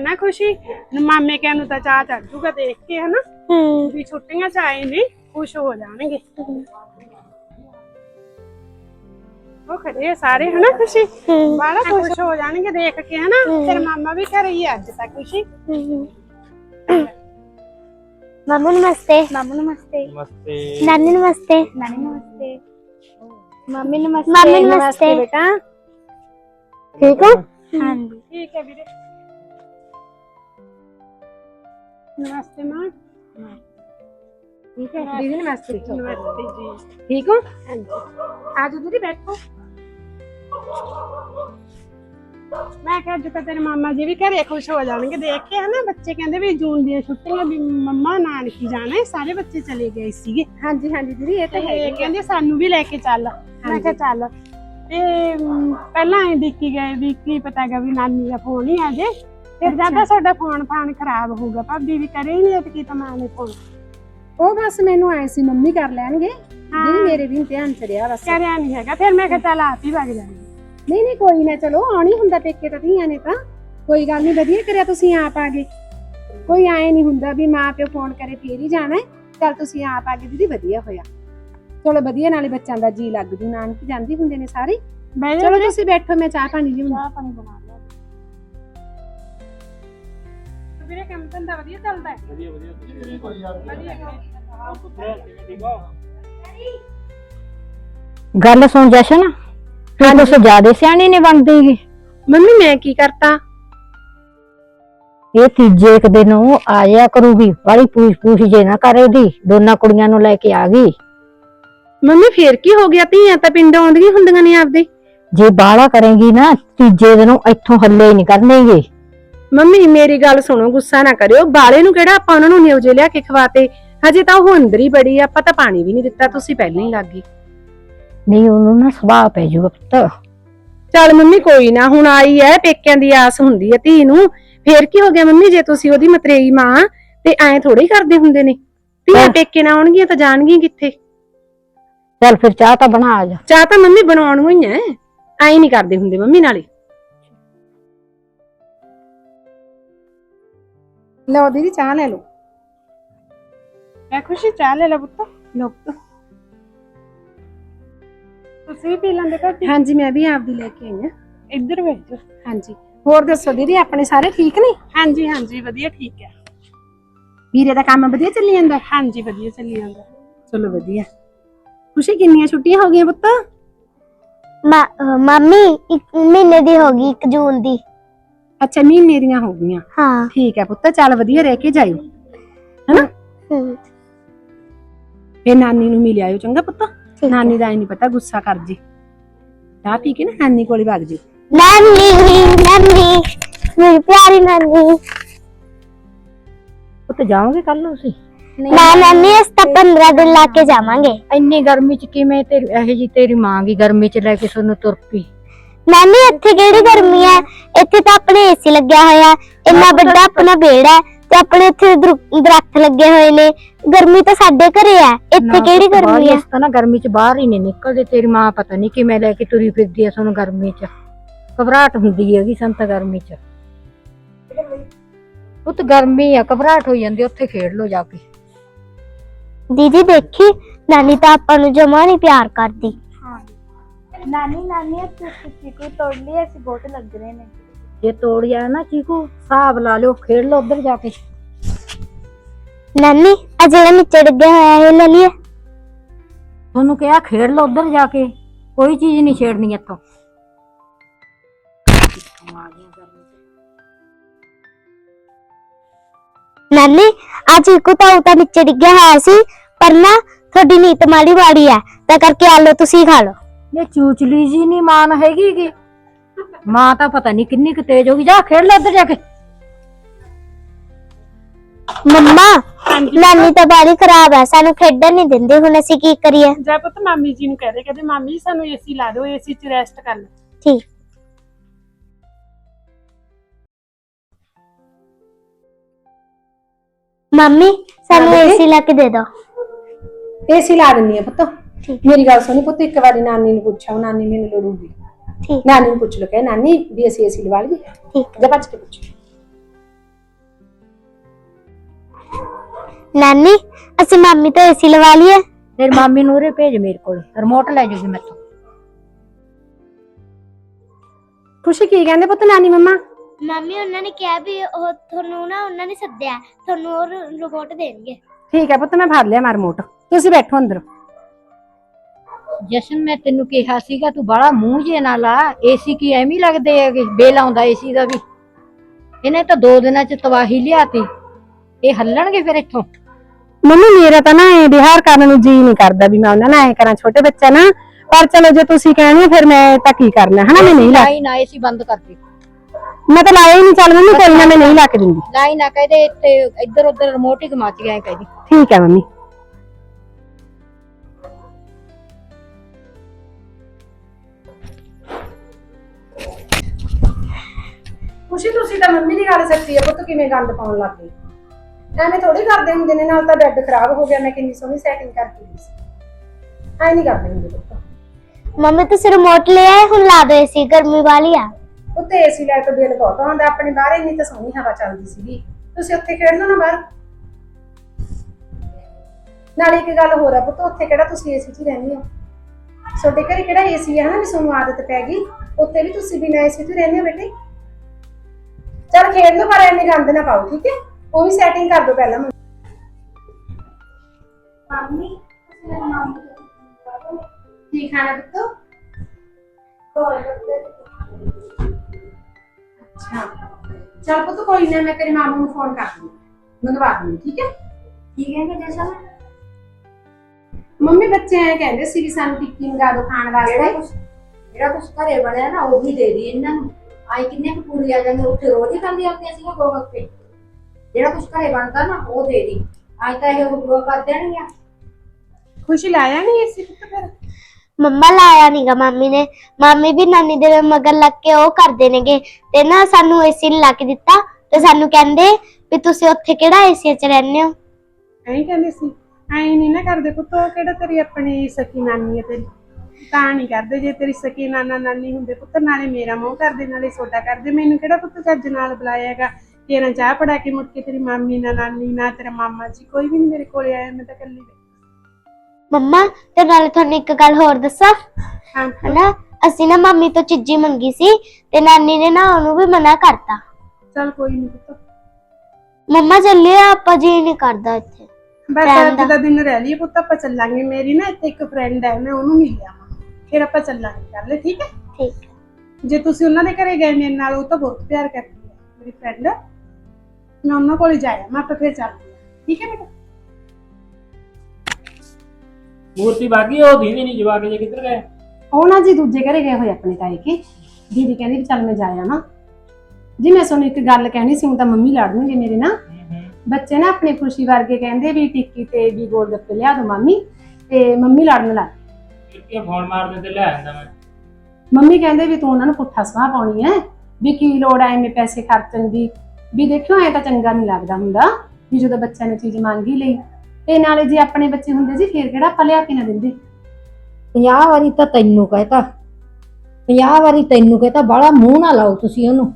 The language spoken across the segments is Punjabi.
ਹਨਾ ਖੁਸ਼ੀ? ਮਾਮੇ ਕਹਿਣ ਨੂੰ ਤਾਂ ਚਾਹ ਚੜ ਜੂਗਾ ਦੇਖ ਕੇ ਹਨਾ? ਹੂੰ। ਵੀ ਛੁੱਟੀਆਂ ਚ ਆਏ ਨੇ ਖੁਸ਼ ਹੋ ਜਾਣਗੇ। ਉਹ ਖੜੇ ਆ ਸਾਰੇ ਹਨਾ ਖੁਸ਼ੀ? ਬਾਲਾ ਖੁਸ਼ ਹੋ ਜਾਣਗੇ ਦੇਖ ਕੇ ਹਨਾ? ਤੇਰਾ ਮਾਮਾ ਵੀ ਘਰੇ ਹੀ ਆ ਅੱਜ ਤੱਕ ਖੁਸ਼ੀ? ਮਾਮੂ ਨਮਸਤੇ। ਮਾਮੂ ਨਮਸਤੇ। ਨਮਸਤੇ। ਨਾਨੀ ਨਮਸਤੇ। ਨਾਨੀ ਨਮਸਤੇ। ਮੰਮੀ ਨਮਸਤੇ। ਮੰਮੀ ਨਮਸਤੇ ਬੇਟਾ। ਠੀਕ ਹੋ ਹਾਂਜੀ। ਠੀਕ ਹੈ ਵੀਰੇ। ਨਮਸਤੇ ਮਾਂ ਠੀਕ ਹੈ ਦੀਦੀ ਨਮਸਤੇ ਨਮਸਤੇ ਜੀ ਠੀਕ ਹੋ ਹਾਂਜੀ ਆਜੋ ਦੀਦੀ ਬੈਠੋ ਮੈਂ ਕਿਹਾ ਅੱਜ ਤਾਂ ਤੇਰੇ ਮਾਮਾ ਜੀ ਵੀ ਘਰੇ ਖੁਸ਼ ਹੋ ਜਾਣਗੇ ਦੇਖ ਕੇ ਹਨਾ ਬੱਚੇ ਕਹਿੰਦੇ ਵੀ ਜੂਨ ਦੀਆਂ ਛੁੱਟੀਆਂ ਵੀ ਮੰਮਾ ਨਾਨਕੀ ਜਾਣਾ ਹੈ ਸਾਰੇ ਬੱਚੇ ਚਲੇ ਗਏ ਸੀਗੇ ਹਾਂਜੀ ਹਾਂਜੀ ਦੀਦੀ ਇਹ ਤਾਂ ਹੈ ਕਹਿੰਦੇ ਸਾਨੂੰ ਵੀ ਲੈ ਕੇ ਚੱਲ ਮੈਂ ਕਿਹਾ ਚੱਲ ਤੇ ਅਮ, ਪਹਿਲਾਂ ਐ ਦੇਖੀ ਗਏ ਵੀ ਕੀ ਪਤਾਗਾ ਵੀ ਨਾਨੀ ਦਾ ਫੋਨ ਹੀ ਆ ਜੇ ਫਿਰ ਜ਼ਿਆਦਾ ਸਾਡਾ ਫੋਨ ਫਾਨ ਖਰਾਬ ਹੋਊਗਾ ਭਾਬੀ ਵੀ ਕਰੇ ਹੀ ਨਹੀਂ ਤੇ ਤਾਂ ਮਾਂ ਨੇ ਫੋਨ ਉਹ ਬਸ ਮੈਨੂੰ ਆਏ ਸੀ ਮੰਮੀ ਕਰ ਲੈਣਗੇ। ਦੀਦੀ ਮੇਰੇ ਵੀ ਧਿਆਨ ਚ ਰਿਹਾ ਬਸ। ਕਰਿਆ ਨਹੀਂ ਹੈਗਾ ਫਿਰ ਮੈਂ ਕਿਹਾ ਚੱਲ ਆਪ ਹੀ ਵਗ ਜਾਵਾਂਗੇ ਨਹੀਂ ਨਹੀਂ ਕੋਈ ਨਾ ਚਲੋ ਆਉਣੀ ਹੁੰਦਾ ਪੇਕੇ ਤਾਂ ਧੀਆਂ ਨੇ ਤਾਂ। ਕੋਈ ਗੱਲ ਨਹੀਂ ਵਧੀਆ ਕਰਿਆ ਤੁਸੀਂ ਆਪ ਆ ਗਏ। ਕੋਈ ਆਏ ਨਹੀਂ ਹੁੰਦਾ ਵੀ ਮਾਂ ਪਿਓ ਫੋਨ ਕਰੇ ਫੇਰ ਹੀ ਜਾਣਾ ਚਲ ਤੁਸੀਂ ਆਪ ਆ ਗਏ ਦੀਦੀ ਵਧੀਆ ਹੋਇਆ। ਚਲੋ ਵਧੀਆ ਨਾਲੇ ਬੱਚਿਆਂ ਦਾ ਜੀ ਲੱਗ ਜੂ ਨਾਨਕੀ ਜਾਂਦੀ ਹੁੰਦੇ ਨੇ ਸਾਰੇ। ਚਲੋ ਤੁਸੀਂ ਬੈਠੋ ਮੈਂ ਚਾਹ ਪਾਣੀ ਜੀ ਚਾਹ ਪਾਣੀ ਬਣਾ ਵੀਰੇ ਕੰਮ ਧੰਦਾ ਵਧੀਆ ਚੱਲਦਾ ਹੈ? ਵਧੀਆ ਵਧੀਆ ਤੁਸੀਂ ਵਧੀਆ। ਪੁੱਤਰ ਕਿਵੇਂ ਠੀਕ ਹੋ? ਗੱਲ ਸੁਣ ਜਸ਼ਨ ਤੂੰ ਕੁਛ ਜ਼ਿਆਦਾ ਸਿਆਣੀ ਨਹੀਂ ਬਣਦੀਗੀ ਮੰਮੀ ਮੈਂ ਕੀ ਕਰਤਾ? ਇਹ ਤੀਜੇ ਇੱਕ ਦਿਨ ਉਹ ਆਇਆ ਕਰੂਗੀ ਬੜੀ ਪੂਛ ਪੂਛ ਜੇ ਨਾ ਕਰੇ ਦੀ ਦੋਨਾਂ ਕੁੜੀਆਂ ਨੂੰ ਲੈ ਕੇ ਆ ਗਈ। ਮੰਮੀ ਫੇਰ ਕੀ ਹੋ ਗਿਆ? ਧੀਆਂ ਤਾਂ ਪਿੰਡ ਆਉਂਦੀਆਂ ਹੁੰਦੀਆਂ ਨੇ ਆਪਦੇ। ਜੇ ਬਾਲਾ ਕਰੇਗੀ ਨਾ ਤੀਜੇ ਦਿਨ ਉਹ ਇੱਥੋਂ ਹੱਲੇ ਨਹੀਂ ਕਰਨੇਗੇ। ਮੰਮੀ ਮੇਰੀ ਗੱਲ ਸੁਣੋ ਗੁੱਸਾ ਨਾ ਕਰਿਓ। ਬਾਲੇ ਨੂੰ ਕਿਹੜਾ ਆਪਾਂ ਉਹਨਾਂ ਨੂੰ ਨਿਉਜੇ ਲਿਆ ਕੇ ਖਵਾਤੇ? ਹਜੇ ਤਾਂ ਉਹ ਅੰਦਰ ਹੀ ਬੜੀ ਆ ਆਪਾਂ ਤਾਂ ਪਾਣੀ ਵੀ ਨਹੀਂ ਦਿੱਤਾ ਤੁਸੀਂ ਪਹਿਲਾਂ ਹੀ ਲੱਗ ਗਈ ਨਹੀਂ ਉਹਨੂੰ ਨਾ ਸੁਭਾਅ ਪੈ ਜੂਗਾ ਪੁੱਤ। ਚੱਲ ਮੰਮੀ ਕੋਈ ਨਾ ਹੁਣ ਆਈ ਐ ਪੇਕਿਆਂ ਦੀ ਆਸ ਹੁੰਦੀ ਐ ਧੀ ਨੂੰ। ਫੇਰ ਕੀ ਹੋ ਗਿਆ ਮੰਮੀ ਜੇ ਤੁਸੀਂ ਉਹਦੀ ਮਤਰੇਈ ਮਾਂ ਤੇ ਐਂ ਥੋੜੇ ਕਰਦੇ ਹੁੰਦੇ ਨੇ। ਧੀਆਂ ਹਾਂ। ਪੇਕੇ ਨਾ ਆਉਣਗੀਆਂ ਤਾਂ ਜਾਣਗੀਆਂ ਕਿੱਥੇ? ਚੱਲ ਫਿਰ ਚਾਹ ਤਾਂ ਬਣਾ ਆ ਜਾ। ਚਾਹ ਤਾਂ ਮੰਮੀ ਬਣਾਉਣ ਹੋਈ ਐ। ਐਂ ਨਹੀਂ ਕਰਦੇ ਹੁੰਦੇ ਮੰਮੀ ਨਾਲੇ। ਲਓ ਦੀਦੀ ਚਾਹ ਲੈ ਲਓ। ਮੈਂ ਖੁਸ਼ੀ ਚਾਹ ਲੈ ਲੈ ਪੁੱਤ। ਲਓ ਤੁਸੀਂ ਵੀ ਪੀ ਲੈਂਦੇ ਭਾਬੀ ਹਾਂਜੀ ਮੈਂ ਵੀ ਆਪਦੀ ਲੈ ਕੇ ਆਈ ਆ ਇੱਧਰ ਬੈਠੋ ਹਾਂਜੀ। ਹੋਰ ਦੱਸੋ ਦੀਦੀ ਆਪਣੇ ਸਾਰੇ ਠੀਕ ਨੇ? ਹਾਂਜੀ ਹਾਂਜੀ ਵਧੀਆ ਠੀਕ ਹੈ। ਵੀਰੇ ਦਾ ਕੰਮ ਵਧੀਆ ਚੱਲੀ ਜਾਂਦਾ? ਹਾਂਜੀ ਵਧੀਆ ਚੱਲੀ ਜਾਂਦਾ। ਚਲੋ ਵਧੀਆ। ਖੁਸ਼ੀ ਕਿੰਨੀਆਂ ਛੁੱਟੀਆਂ ਹੋ ਗਈਆਂ ਪੁੱਤ? ਮਾ- ਅਹ ਮੰਮੀ ਇੱਕ ਮਹੀਨੇ ਦੀ ਹੋ ਗਈ 1 ਜੂਨ ਦੀ। ਅੱਛਾ ਮਹੀਨੇ ਦੀਆਂ ਹੋ ਗਈਆਂ। ਹਾਂ। ਠੀਕ ਹੈ ਪੁੱਤ ਚੱਲ ਵਧੀਆ ਰਹਿ ਕੇ ਜਾਇਓ। ਹੈਨਾ? ਹੂੰ ਫੇ ਨਾਨੀ ਨੂੰ ਮਿਲ ਆਇਓ ਚੰਗਾ ਪੁੱਤ? ਹੈ। ਨਾਨੀ ਦਾ ਹੀ ਨਹੀਂ ਪਤਾ ਗੁੱਸਾ ਕਰ ਜੀ। ਚਾਹ ਪੀ ਕੇ ਨਾ ਨਾਨੀ ਕੋਲੇ ਵਗ ਜੀ ਨਾਨੀ ਨਾਨੀ ਮੇਰੀ ਪਿਆਰੀ ਨਾਨੀ। ਪੁੱਤ ਜਾਓਗੇ ਕੱਲ ਨੂੰ ਤੁਸੀਂ? ਨਾ ਨਾਨੀ ਅਸੀਂ ਤਾਂ 15 ਦਿਨ ਲਾ ਕੇ ਜਾਵਾਂਗੇ। ਇੰਨੀ ਗਰਮੀ ਚ ਕਿਵੇਂ ਤੇ ਇਹ ਜੀ ਤੇਰੀ ਮਾਂ ਗੀ ਗਰਮੀ ਚ ਲੈ ਕੇ ਤੁਹਾਨੂੰ ਤੁਰ ਪਈ? ਨਾਨੀ ਇੱਥੇ ਕਿਹੜੀ ਗਰਮੀ ਹੈ ਇੱਥੇ ਤਾਂ ਆਪਣੇ ਏਸੀ ਲੱਗਿਆ ਹੋਇਆ। ਇੰਨਾ ਵੱਡਾ ਆਪਣਾ ਵਿਹੜਾ ਹੈ ਤੇ ਆਪਣੇ ਇੱਥੇ ਦਰੂ- ਦਰਖਤ ਲੱਗੇ ਹੋਏ ਨੇ। ਗਰਮੀ ਤਾਂ ਸਾਡੇ ਘਰੇ ਹੈ ਇੱਥੇ ਕਿਹੜੀ ਗਰਮੀ ਹੈ ਇਸ ਤਾਂ ਨਾ ਗਰਮੀ ਚ ਬਾਹਰ ਹੀ ਨਹੀਂ ਨਿਕਲਦੇ। ਤੇਰੀ ਮਾਂ ਪਤਾ ਨਹੀਂ ਕਿਵੇਂ ਲੈ ਕੇ ਤੁਰੀ ਫਿਰਦੀ ਐ ਤੁਹਾਨੂੰ ਗਰਮੀ ਚ। ਘਬਰਾਹਟ ਹੁੰਦੀ ਹੈਗੀ ਸੰਤ ਗਰਮੀ ਚ। ਪੁੱਤ ਗਰਮੀ ਆ ਘਬਰਾਹਟ ਹੋ ਜਾਂਦੀ ਉੱਥੇ ਖੇਡ ਲੋ ਜਾ ਕੇ। ਦੀਦੀ ਦੇਖੀ ਨਾਨੀ ਤਾਂ ਆਪਾਂ ਨੂੰ ਜਮਾ ਨਹੀਂ ਪਿਆਰ ਕਰਦੀ। ਨਾਨੀ ਨਾਨੀ ਤੁਸੀਂ ਕੋਈ ਤੋੜ ਲਈ ਅਸੀਂ ਬਹੁਤ ਲੱਗ ਰਹੇ ਨੇ। ਜੇ ਤੋੜਿਆ ਨਾ ਚੀਕੂ ਹਿਸਾਬ ਲਾ ਲਿਓ ਖੇਡ ਲੋ ਉੱਧਰ ਜਾ ਕੇ। ਨਾਨੀ ਆ ਜਿਹੜਾ ਨੀਚੇ ਡਿੱਗਿਆ ਹੋਇਆ ਹੈ ਇਹ ਲੈ ਲਈਏ। ਤੁਹਾਨੂੰ ਕਿਹਾ ਖੇਡ ਲੋ ਉੱਧਰ ਜਾ ਕੇ ਕੋਈ ਚੀਜ਼ ਨਹੀਂ ਛੇੜਨੀ ਇੱਥੋਂ। ਨਾਨੀ ਅੱਜ ਇੱਕੋ ਤਾਂ ਉਤਾ ਨੀਚੇ ਡਿੱਗਿਆ ਹੋਇਆ ਸੀ ਪਰ ਨਾ ਤੁਹਾਡੀ ਨੀਤ ਮਾੜੀ ਮਾੜੀ ਹੈ ਤਾਂ ਕਰਕੇ ਆ ਲਓ ਤੁਸੀਂ ਖਾ ਲਓ। ਇਹ ਚੂਚਲੀ ਜੀ ਨਹੀਂ ਮਾਨ ਹੈਗੀ ਗੀ। ਮਾਂ ਤਾਂ ਪਤਾ ਨਹੀਂ ਕਿੰਨੀ ਕੁ ਤੇਜ਼ ਹੋ ਗਈ। ਜਾ ਖੇਡ ਲੋ ਉੱਧਰ ਜਾ ਕੇ। ਮੰਮਾ ਨਾਨੀ ਤਾਂ ਬਾਲੀ ਖਰਾਬ ਹੈ ਸਾਨੂੰ ਖੇਡਣ ਨਹੀਂ ਦਿੰਦੇ। ਹੁਣ ਅਸੀਂ ਕੀ ਕਰੀਏ? ਜਾ ਪੁੱਤ ਮਾਮੀ ਜੀ ਨੂੰ ਕਹਦੇ ਕਹਿੰਦੇ ਮਾਮੀ ਜੀ ਸਾਨੂੰ ਏਸੀ ਲਾ ਦਿਓ। ਏਸੀ 'ਚ ਰੈਸਟ ਕਰ ਲੈ। ਠੀਕ। ਮੰਮੀ ਸਾਨੂੰ। ਏਸੀ ਲਾ ਕੇ ਦੇ ਦਿਓ ਏਸੀ ਲਾ ਦਿੰਨੀ ਆ ਪੁੱਤ। ਮੇਰੀ ਗੱਲ ਸੁਣੀ ਪੁੱਤ ਇੱਕ ਵਾਰੀ ਨਾਨੀ ਨੂੰ ਪੁੱਛਿਆ ਉਹ ਨਾਨੀ ਮੈਨੂੰ ਲੜੂਗੀ। ਠੀਕ। ਨਾਨੀ ਨੂੰ ਪੁੱਛ ਲੋ ਕਹੇ ਨਾਨੀ ਵੀ ਅਸੀਂ ਏਸੀ ਲਵਾ ਲਈਏ। ਠੀਕ। ਜਾ ਭੱਜ ਕੇ ਪੁੱਛ। ਨਾਨੀ ਅਸੀਂ ਮੰਮੀ ਤੋਂ ਏਸੀ ਲਵਾ ਲਈਏ। ਫਿਰ ਮਾਮੀ ਨੂੰ ਉਰੇ ਭੇਜ ਮੇਰੇ ਕੋਲ ਰਿਮੋਟ ਲੈ ਜੂਗੀ ਮੈਥੋਂ। ਖੁਸ਼ੀ ਕੀ ਕਹਿੰਦੇ ਪੁੱਤ ਨਾਨੀ ਮੰਮਾ? ਮਾਮੀ ਉਹਨਾਂ ਨੇ ਕਿਹਾ ਵੀ ਉਹ ਤੁਹਾਨੂੰ ਨਾ ਉਹਨਾਂ ਨੇ ਸੱਦਿਆ ਤੁਹਾਨੂੰ ਉਹ ਰਿਪੋਰਟ ਦੇਣਗੇ। ਠੀਕ ਹੈ ਪੁੱਤ ਮੈਂ ਫੜ ਲਿਆ ਮਾਰ ਮੋਟ ਤੁਸੀਂ ਬੈਠੋ ਅੰਦਰ। ਜਸ਼ਨ ਮੈਂ ਤੈਨੂੰ ਕਿਹਾ ਸੀਗਾ ਤੂੰ ਬੜਾ ਮੂੰਹ ਜੇ ਨਾ ਲਾ। ਏਸੀ ਕੀ ਐਵੇਂ ਹੀ ਲੱਗਦੇ ਹੈਗੇ? ਬਿੱਲ ਆਉਂਦਾ ਏਸੀ ਦਾ ਵੀ। ਇਹਨੇ ਤਾਂ ਦੋ ਦਿਨਾਂ ਚ ਤਬਾਹੀ ਲਿਆਤੀ। ਇਹ ਹੱਲਣਗੇ ਫਿਰ ਇੱਥੋਂ? ਮੰਮੀ ਮੇਰਾ ਤਾਂ ਨਾ ਇਹ ਵਿਹਾਰ ਕਰਨ ਨੂੰ ਜੀ ਨਹੀਂ ਕਰਦਾ ਵੀ ਮੈਂ ਉਹਨਾਂ ਨਾਲ ਐ ਕਰਾਂ ਛੋਟੇ ਬੱਚਾ ਨਾ। ਪਰ ਚਲੋ ਜੇ ਤੁਸੀਂ ਕਹਿੰਦੇ ਹੋ ਫਿਰ ਮੈਂ ਤਾਂ ਕੀ ਕਰਨਾ ਹਨਾ? ਮੈਂ ਨਹੀਂ ਲਾ ਲਾਈ ਨਾ ਏਸੀ ਬੰਦ ਕਰ ਦੇ ਮੈਂ ਤਾਂ ਲਾਇਆ ਹੀ ਨਹੀਂ ਚੱਲ ਮੰਮੀ ਕੋਈ ਨਾ ਮੈਂ ਨਹੀਂ ਲਾ ਕੇ ਦਿੰਦੀ। ਲਾਈ ਨਾ ਕਹਦੇ ਇੱਥੇ ਇੱਧਰ ਉੱਧਰ ਰਿਮੋਟ ਹੀ ਘਮਾਚ ਗਿਆ ਕਹਦੀ ਠੀਕ ਹੈ ਮੰਮੀ। ਖੁਸ਼ੀ ਤੁਸੀਂ ਤਾਂ ਮੰਮੀ ਦੀ ਗੱਲ ਸੱਚੀ ਹੈ ਪੁੱਤ ਕਿਵੇਂ ਗੰਦ ਪਾਉਣ ਲੱਗ ਗਈ। ਐਵੇਂ ਥੋੜੀ ਕਰਦੇ ਹੁੰਦੇ ਨੇ ਨਾਲ ਤਾਂ ਬੈੱਡ ਖਰਾਬ ਹੋ ਗਿਆ ਮੈਂ ਕਿੰਨੀ ਸੋਹਣੀ ਸੈਟਿੰਗ ਕਰਕੇ ਸੀ। ਐ ਨਹੀਂ ਕਰਦੇ ਹੁੰਦੇ ਪੁੱਤ। ਮੰਮੀ ਤੁਸੀਂ ਰਿਮੋਟ ਲੈ ਆਏ ਹੁਣ ਲਾ ਦੋ ਏਸੀ ਗਰਮੀ ਵਾਲੀ ਆ। ਉੱਤੇ ਏਸੀ ਲੈ ਕੇ ਬਿੱਲ ਬਹੁਤ ਆਉਂਦਾ ਆਪਣੇ ਬਾਹਰ ਇੰਨੀ ਤਾਂ ਸੋਹਣੀ ਹਵਾ ਚੱਲਦੀ ਸੀਗੀ। ਤੁਸੀਂ ਉੱਥੇ ਖੇਡ ਲਓ ਨਾ ਬਾਹਰ। ਨਾਲੇ ਇੱਕ ਗੱਲ ਹੋਰ ਆ ਪੁੱਤ ਉੱਥੇ ਕਿਹੜਾ ਤੁਸੀਂ ਏਸੀ 'ਚ ਹੀ ਰਹਿੰਦੇ ਹੋ? ਤੁਹਾਡੇ ਘਰੇ ਕਿਹੜਾ ਏਸੀ ਹੈ ਹਨਾ ਵੀ ਤੁਹਾਨੂੰ ਆਦਤ ਪੈ ਗਈ? ਉੱਥੇ ਵੀ ਤੁਸੀਂ ਬਿਨਾਂ ਏਸੀ ਹੀ ਰਹਿੰਦੇ ਹੋ ਬੇਟੇ? ਚਲ ਖੇਡ ਲਓ ਪਰ ਐਵੇਂ ਗੰਦ ਨਾ ਪਾਓ ਠੀਕ ਹੈ? ਉਹ ਵੀ ਸੈਟਿੰਗ ਕਰ ਦਿਓ ਪਹਿਲਾਂ ਮੰਮੀ ਕੀ ਖਾਣਾ ਪੁੱਤ? ਅੱਛਾ। ਚਲ ਪੁੱਤ ਕੋਈ ਨਾ ਮੈਂ ਤੇਰੇ ਮਾਮੂ ਨੂੰ ਫੋਨ ਕਰ ਦੂੰ ਮੰਗਵਾ ਦੂੰ ਠੀਕ ਹੈ? ਠੀਕ ਹੈ ਕਿ ਜਸ਼ਨ ਮੰਮੀ ਬੱਚੇ ਐ ਕਹਿੰਦੇ ਸੀ ਵੀ ਸਾਨੂੰ ਟਿੱਕੀ ਮੰਗਾ ਦਿਓ ਖਾਣ ਵਾਸਤੇ। ਜਿਹੜਾ ਕੁਛ ਘਰੇ ਬਣਿਆ ਨਾ ਉਹ ਵੀ ਦੇ ਦੀ ਇਹਨਾਂ ਨੂੰ। ਆਈ ਕਿੰਨੇ ਕੁ ਪੂਰੀ ਆ ਜਾਂਦੇ ਉੱਥੇ ਰੋਜ਼ ਹੀ ਖਾਂਦੇ ਆਉਂਦੇ ਸੀ ਗੋਲ ਗੱਪੇ ਜਿਹੜਾ ਕੁਛ ਘਰੇ ਬਣਦਾ ਨਾ ਉਹ ਦੇ ਦੀ। ਅੱਜ ਤਾਂ ਇਹ ਉਹ ਕਰ ਦੇਣਗੀਆਂ। ਖੁਸ਼ੀ ਲਾਇਆ ਨਹੀਂ ਏਸੀ ਪੁੱਤ ਫਿਰ? ਮੰਮਾ ਲਾਇਆ ਨੀਗਾ ਮਾਮੀ ਨੇ। ਮਾਮੀ ਵੀ ਨਾਨੀ ਦੇ ਮਗਰ ਲੱਗ ਕੇ ਉਹ ਕਰਦੇ ਨੇਗੇ ਤੇ ਨਾ ਸਾਨੂੰ ਏਸੀ ਲਾ ਕੇ ਦਿੱਤਾ। ਤੇ ਸਾਨੂੰ ਕਹਿੰਦੇ ਵੀ ਤੁਸੀਂ ਉੱਥੇ ਕਿਹੜਾ ਏਸੀ 'ਚ ਰਹਿੰਦੇ ਹੋ? ਐਂ ਕਹਿੰਦੇ ਸੀ ਐਂ ਨਹੀਂ ਨਾ ਕਰਦੇ ਪੁੱਤ ਉਹ ਕਿਹੜਾ ਤੇਰੀ ਆਪਣੀ ਸਕੀ ਨਾਨੀ ਹੈ ਤੇਰੀ? ਤਾਂ ਨਹੀਂ ਕਰਦੇ ਜੇ ਤੇਰੀ ਸਕੀ ਨਾਨਾ ਨਾਨੀ ਹੁੰਦੇ ਪੁੱਤ ਨਾਲੇ ਮੇਰਾ ਮੂੰਹ ਕਰਦੇ ਨਾਲੇ ਸੋਡਾ ਕਰਦੇ ਮੈਨੂੰ ਕਿਹੜਾ ਪੁੱਤ ਚੱਜ ਨਾਲ ਬੁਲਾਇਆਗਾ ਤੇਰਾ ਚਾਹ ਪੜਾ ਕੇ ਮੁੜ ਕੇ ਤੇਰੀ ਮਾਮੀ ਨਾ ਨਾਨੀ ਨਾ ਤੇਰਾ ਮਾਮਾ ਜੀ ਕੋਈ ਵੀ ਨਹੀਂ ਮੇਰੇ ਕੋਲੇ ਆਇਆ ਮੈਂ ਤਾਂ ਇਕੱਲੀ ਮੰਮਾ ਤੇ ਨਾਲੇ ਤੁਹਾਨੂੰ ਇੱਕ ਗੱਲ ਹੋਰ ਦੱਸਾਂ? ਹਾਂ ਹਨਾ ਅਸੀਂ ਨਾ ਮਾਮੀ ਤੋਂ ਚੀਜ਼ੀ ਮੰਗੀ ਸੀ ਤੇ ਨਾਨੀ ਨੇ ਨਾ ਉਹਨੂੰ ਵੀ ਮਨਾ ਕਰਤਾ। ਚੱਲ ਕੋਈ ਨਹੀਂ ਪੁੱਤ। ਮੰਮਾ ਚੱਲਿਏ ਆਪਾਂ ਜੀ ਨਹੀਂ ਕਰਦਾ ਇੱਥੇ। ਬਸ ਰਹਿਣ ਅੱਜ ਦਾ। ਦਿਨ ਰਹਿ ਲਈ ਪੁੱਤ ਆਪਾਂ ਚੱਲਾਂਗੇ। ਮੇਰੀ ਨਾ ਇੱਥੇ ਇੱਕ ਫਰੈਂਡ ਹੈ ਮੈਂ ਉਹਨੂੰ ਮਿਲ ਆਵਾਂ। ਫਿਰ ਆਪਾਂ ਚੱਲਾਂਗੇ ਕਰ ਲੈ ਠੀਕ ਹੈ? ਠੀਕ। ਜੇ ਤੁਸੀਂ ਉਹਨਾਂ ਦੇ ਘਰੇ ਗਏ ਮੇਰੇ ਨਾਲ ਉਹ ਤਾਂ ਬਹੁਤ ਪਿਆਰ ਕਰਦੀ ਹੈ ਮੇਰੀ ਫਰੈਂਡ ਮੈਂ ਉਹਨਾਂ ਕੋਲ ਜਾਇਆ ਮੈਂ ਆਪਾਂ ਫਿਰ ਚੱਲਦੇ ਹਾਂ। ਠੀਕ ਹੈ ਬੇਟਾ? ਮੂਰਤੀ ਬਾਗੀ ਉਹ ਦੀਦੀ ਨਹੀਂ ਜਵਾਕ ਜੇ ਕਿੱਧਰ ਗਏ? ਉਹ ਨਾ ਜੀ ਦੂਜੇ ਘਰੇ ਗਏ ਹੋਏ ਆਪਣੇ ਤਾਏ ਕੇ। ਦੀਦੀ ਕਹਿੰਦੀ ਵੀ ਚੱਲ ਮੈਂ ਜਾਇਆ ਨਾ ਜੀ ਮੈਂ ਤੁਹਾਨੂੰ ਇੱਕ ਗੱਲ ਕਹਿਣੀ ਸੀ ਹੁਣ ਤਾਂ ਮੰਮੀ ਲੜਨਗੇ ਮੇਰੇ ਨਾਲ। ਬੱਚੇ ਨਾ ਆਪਣੀ ਖੁਸ਼ੀ ਵਰਗੇ ਕਹਿੰਦੇ ਵੀ ਟਿੱਕੀ ਤੇ ਵੀ ਗੋਲ ਗੱਪੇ ਲਿਆ ਦੋ ਮੰਮੀ ਤੇ ਮੰਮੀ ਲੜਨ ਲੱਗ ਪਈ। ਫਿਰ ਕੀ ਫੋਨ ਮਾਰ ਦਿੰਦੇ ਲੈ ਆਂਦਾ ਮੈਂ। ਮੰਮੀ ਕਹਿੰਦੇ ਵੀ ਤੂੰ ਉਹਨਾਂ ਨੂੰ ਪੁੱਠਾ ਸਵਾਹ ਪਾਉਣੀ ਹੈ ਵੀ ਕੀ ਲੋੜ ਐ ਐਵੇਂ ਪੈਸੇ ਖਰਚਣ ਦੀ? ਵੀ ਦੇਖਿਓ ਐ ਤਾਂ ਚੰਗਾ ਨਹੀਂ ਲੱਗਦਾ ਹੁੰਦਾ ਵੀ ਜਦੋਂ ਬੱਚਿਆਂ ਨੇ ਚੀਜ਼ ਮੰਗ ਹੀ ਲਈ। ਤੇ ਨਾਲੇ ਜੇ ਆਪਣੇ ਬੱਚੇ ਹੁੰਦੇ ਸੀ ਫੇਰ ਕਿਹੜਾ ਆਪਾਂ ਲਿਆ ਕੇ ਨਾ ਦਿੰਦੇ? 50 ਵਾਰੀ ਤਾਂ ਤੈਨੂੰ ਕਹਤਾ। 50 ਵਾਰੀ ਤੈਨੂੰ ਕਹਤਾ ਬਾਲਾ ਮੂੰਹ ਨਾ ਲਾਓ ਤੁਸੀਂ ਉਹਨੂੰ।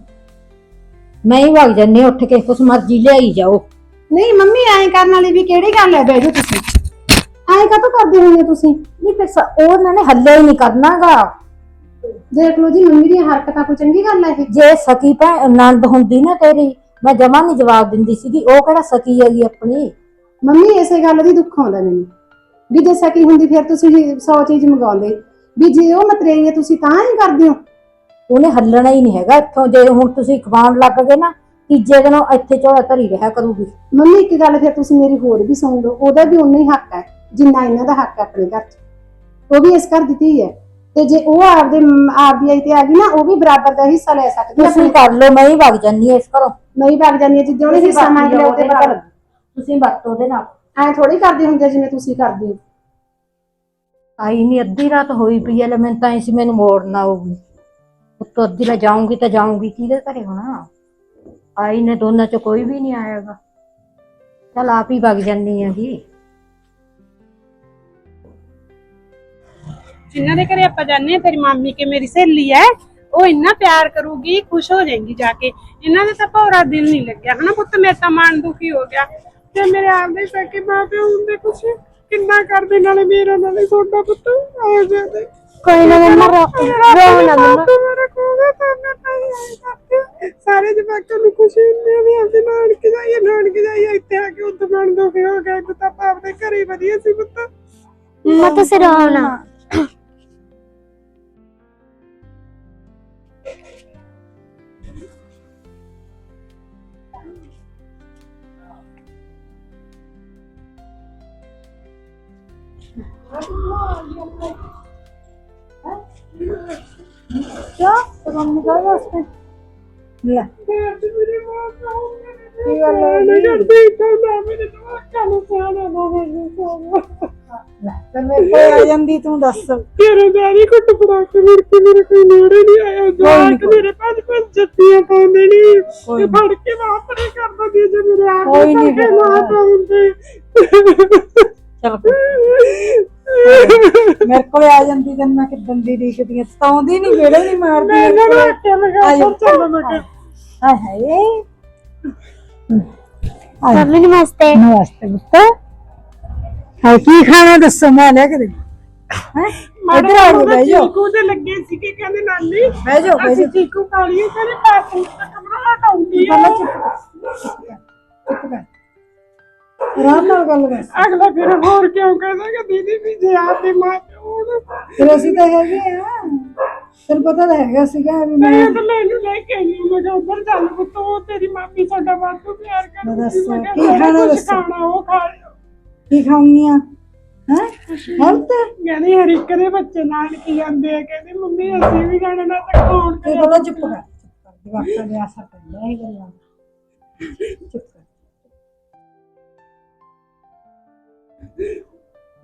ਮੈਂ ਹੀ ਵਗ ਜੰਨੇ ਉੱਠ ਕੇ ਕੁਛ ਮਰਜ਼ੀ ਲਿਆਈ ਜਾਓ। ਨਹੀਂ ਮੰਮੀ ਐਂ ਕਰਨ ਵਾਲੀ ਵੀ ਕਿਹੜੀ ਗੱਲ ਹੈ? ਬੈਜੋ ਤੁਸੀਂ। ਐਂ ਕਾਹਤੋਂ ਕਰਦੇ ਹੁੰਦੇ ਤੁਸੀਂ? ਨਹੀਂ ਫਿਰ ਸ- ਉਹਨਾਂ ਨੇ ਹੱਲੇ ਹੀ ਨਹੀਂ ਕਰਨਾਗਾ। ਦੇਖ ਲਓ ਜੀ ਮੰਮੀ ਦੀਆਂ ਹਰਕਤਾਂ ਕੋਈ ਚੰਗੀ ਗੱਲ ਹੈ ਇਹ? ਜੇ ਸਕੀ ਭੈ ਆਨੰਦ ਹੁੰਦੀ ਨਾ ਤੇਰੀ ਮੈਂ ਜਮਾ ਨਹੀਂ ਜਵਾਬ ਦਿੰਦੀ ਸੀਗੀ ਉਹ ਕਿਹੜਾ ਸਕੀ ਹੈਗੀ ਆਪਣੀ? ਮੰਮੀ ਇਸੇ ਗੱਲ ਦੀ ਦੁੱਖ ਆਉਂਦਾ ਮੈਨੂੰ। ਵੀ ਜੇ ਸਕੀ ਹੁੰਦੀ ਫਿਰ ਤੁਸੀਂ 100 ਚੀਜ਼ ਮੰਗਾਉਂਦੇ। ਵੀ ਜੇ ਉਹ ਮਤਰੇਈ ਹੈ ਤੁਸੀਂ ਤਾਂ ਹੀ ਕਰਦੇ ਹੋ। ਉਹਨੇ ਹੱਲਣਾ ਹੀ ਨਹੀਂ ਹੈਗਾ ਇੱਥੋਂ। ਜੇ ਹੁਣ ਤੁਸੀਂ ਖਵਾਉਣ ਲੱਗ ਗਏ ਨਾ ਤੀਜੇ ਦਿਨ ਉਹ ਇੱਥੇ ਝੋਲਾ ਧਰੀ ਰਿਹਾ ਕਰੂਗੀ। ਮੰਮੀ ਇੱਕ ਗੱਲ ਫਿਰ ਤੁਸੀਂ ਮੇਰੀ ਹੋਰ ਵੀ ਸੁਣ ਲਓ ਉਹਦਾ ਵੀ ਉਨਾ ਹੀ ਹੱਕ ਹੈ। ਜਿੰਨਾ ਇਹਨਾਂ ਦਾ ਹੱਕ ਹੈ ਆਪਣੇ ਘਰ 'ਚ। ਉਹ ਵੀ ਇਸ ਘਰ ਦੀ ਧੀ ਹੈ। ਤੇ ਜੇ ਉਹ ਆਪਦੇ ਮ- ਆਪਦੀ ਆਈ ਤੇ ਆ ਗਈ ਨਾ ਉਹ ਵੀ ਬਰਾਬਰ ਦਾ ਹਿੱਸਾ ਲੈ ਸਕਦੀ ਹੈ ਤੁਸੀਂ ਕਰ ਲਓ ਮੈਂ ਹੀ ਵਗ ਜੰਨੀ ਇਸ ਘਰੋਂ। ਨਹੀਂ ਵਗ ਜਾਂਦੀ ਹੈ ਜਿੱਦਾਂ ਉਹਨੇ ਹਿੱਸਾ ਮੰਗ ਲਿਆ ਉਹਦੇ ਪਤਾ ਲੱਗੂ ਤੁਸੀਂ ਵਰਤੋ ਉਹਦੇ ਨਾਲ। ਐਂ ਥੋੜੀ ਕਰਦੇ ਹੁੰਦੇ ਜਿਵੇਂ ਤੁਸੀਂ ਕਰਦੇ ਹੋ। ਆਈ ਨਹੀਂ ਅੱਧੀ ਰਾਤ ਹੋਈ ਪਈ ਐ ਲੈ ਮੈਨੂੰ ਤਾਂ ਇਸ ਮੈਨੂੰ ਮੋੜਨਾ ਆਊਗੀ। ਉੱਤੋਂ ਅੱਧੀ ਰਾ ਜਾਊਂਗੀ ਤਾਂ ਜਾਊਂਗੀ ਕਿਹਦੇ ਘਰੇ ਹੋਣਾ? ਆਈ ਨੇ ਦੋਨਾਂ ਚ ਕੋਈ ਵੀ ਨਹੀਂ ਆਏਗਾ ਚਲ ਆਪ ਹੀ ਵਗ ਜੰਨੀ ਹੈਗੀ। ਜਿਨ੍ਹਾਂ ਦੇ ਘਰੇ ਆਪਾਂ ਜਾਂਦੇ ਆ ਤੇਰੀ ਮਾਮੀ ਕੇ ਮੇਰੀ ਸਹੇਲੀ ਹੈ ਉਹ ਇੰਨਾ ਪਿਆਰ ਕਰੂਗੀ ਖੁਸ਼ ਹੋ ਜਾਏਗੀ ਜਾ ਕੇ। ਇਹਨਾਂ ਦੇ ਤਾਂ ਭੌਰਾ ਦਿਲ ਨਹੀਂ ਲੱਗਿਆ। ਹਨਾ ਪੁੱਤ ਮੇਰਾ ਤਾਂ ਮਨ ਦੁਖੀ ਹੋ ਗਿਆ। ਜੇ ਮੇਰੇ ਆਪਦੇ ਸਕੇ ਮਾਂ ਪਿਓ ਹੁੰਦੇ ਕੁਛ? ਕਿੰਨਾ ਕਰਦੇ ਨਾਲੇ ਮੇਰਾ ਨਾਲੇ ਛੋਟਾ ਪੁੱਤ? ਆ ਜਾਂਦੇ ਕੋਈ ਨਾ ਮੰਮਾ ਰੋ ਨਾ ਮੰਮਾ। ਮੇਰਾ ਕੋਗਾ ਤਾਂ ਮੈਂ ਕਰਦੇ ਸਾਰੇ ਜਵਾਕਾਂ ਨੂੰ ਖੁਸ਼ੀ ਹੁੰਦੀ ਹੈ ਵੀ ਅਸੀਂ ਨਾਨਕੇ ਜਾਈਏ ਨਾਨਕੇ ਜਾਈਏ। ਇੱਥੇ ਆ ਕੇ ਉੱਥੇ ਮਨ ਦੁਖੀ ਹੋ ਗਿਆ। ਤੇ ਤਾਂ ਆਪਾਂ ਆਪਦੇ ਘਰੇ ਵਧੀਆ ਸੀ ਪੁੱਤ। ਮੰਮਾ ਤੁਸੀਂ ਰੋ ਨਾ। ਕਿਆ ਕੰਮ ਕਰ ਵਾਸਤੇ ਲੈ ਅੱਜ ਮੇਰੀ ਕੋਲ ਆ ਜਾਂਦੀ ਤੂੰ ਦੱਸ। ਤੇਰੇ ਡੈਡੀ ਕੁੱਟ ਫੜਾ ਕੇ ਮੁੜ ਕੇ ਮੇਰੇ ਕੋਈ ਨੇੜੇ ਨਹੀਂ ਆਇਆ। ਜਵਾਕ ਮੇਰੇ ਪੰਜ ਪੰਜ ਜੱਤੀਆਂ ਪਾਉਂਦੇ ਨੇ ਤੇ ਫੜ ਕੇ ਵਾਪਰੇ ਕਰ ਦਿੰਦੀ ਜੇ ਮੇਰੇ ਆਪ ਕੋਈ ਨੀ ਕਰਕੇ ਨਾ ਪਾਉਂਦੇ ਚਲ ਮੇਰੇ ਕੋਲ ਆ ਜਾਂਦੀ ਤੈਨੂੰ ਮੈਂ ਕਿਦਾਂ ਦੀ ਦੇਖਦੀ ਆ। ਸਤਾਉਂਦੀ ਨਹੀਂ ਵੇੜੇ ਨਹੀਂ ਮਾਰਦੀ ਮੈਂ ਮੇਰੇ ਨਾ ਕੋਲ। ਰੱਖਿਆ ਮੈਂ ਕਿਹਾ ਆਜੋ। ਚੱਲ ਚੱਲ ਮੈਂ ਕਿਹਾ। ਹਾਏ ਹਾਏ। ਮੰਮੀ ਨਮਸਤੇ। ਨਮਸਤੇ ਪੁੱਤ। ਹਾਂ ਕੀ ਖਾਣਾ ਦੱਸੋ ਮੈਂ ਲੈ ਕੇ ਦੇ ਹੈ ਇਧਰ ਆ ਜਾਓ ਬਹਿ ਜਾਓ ਚੀਕੂ ਦੇ ਲੱਗੇ ਸੀ ਕਿ ਕਹਿੰਦੇ ਨਾਨੀ ਬਹਿ ਜਾਓ ਬਹਿ ਅਸੀਂ ਜਾਓ ਚੀਕੂ ਖਾ ਲਈਏ ਕਹਿੰਦੇ ਪਾਸ ਨੂੰ ਤਾਂ ਕਮਰਾ ਹਟਾਉਂਦੀ ਆ ਪਹਿਲਾਂ ਚੁੱਪ ਕਰ ਚੁੱਪ ਕਰ ਆਰਾਮ ਨਾਲ ਗੱਲ ਕਰ ਅਗਲਾ ਫਿਰ ਹੋਰ ਕਿਉਂ ਕਹਿੰਦਾ ਕਿ ਦੀਦੀ ਵੀ ਜੇ ਆਪਦੀ ਮਾਂ ਪਿਓ ਨੂੰ ਫਿਰ ਅਸੀਂ ਤਾਂ ਹੈਗੇ ਆ ਤੈਨੂੰ ਪਤਾ ਤਾਂ ਹੈਗਾ ਸੀਗਾ ਵੀ ਮੈਂ ਮੈਂ ਤਾਂ ਮੈਨੂੰ ਲੈ ਕੇ ਆਈ ਹਾਂ, ਮੈਂ ਕਿਹਾ ਉੱਧਰ ਚੱਲ ਪੁੱਤ ਉਹ ਤੇਰੀ ਮਾਮੀ ਤੁਹਾਡਾ ਵਾਧੂ ਪਿਆਰ ਮੈਂ ਕਰਦੀ ਦੱਸੋ, ਮੈਂ ਕਿਹਾ ਕੀ ਜਿਹੜਾ ਖਾਣਾ ਕੁਛ ਦੱਸੋ? ਖਾਣਾ ਉਹ ਖਾ ਲਿਓ ਕੀ ਖਾਉਂਗੀ ਆ ਹੈ ਹੈਲਥ ਕਹਿੰਦੀ ਹਰ ਇੱਕ ਦੇ ਬੱਚੇ ਨਾਲ ਕੀ ਆਂਦੇ ਆ ਕਹਿੰਦੀ ਮੰਮੀ ਅਸੀਂ ਵੀ ਨਾ ਤਾਂ ਖਾਣ ਤੇ ਪਤਾ ਚੁੱਪ ਕਰ ਚੁੱਪ ਕਰ। ਜਵਾਕਾਂ ਦੇ ਆਸਾ ਪੈਂਦਾ ਇਹ ਗੱਲਾਂ। ਚੁੱਪ ਕਰ।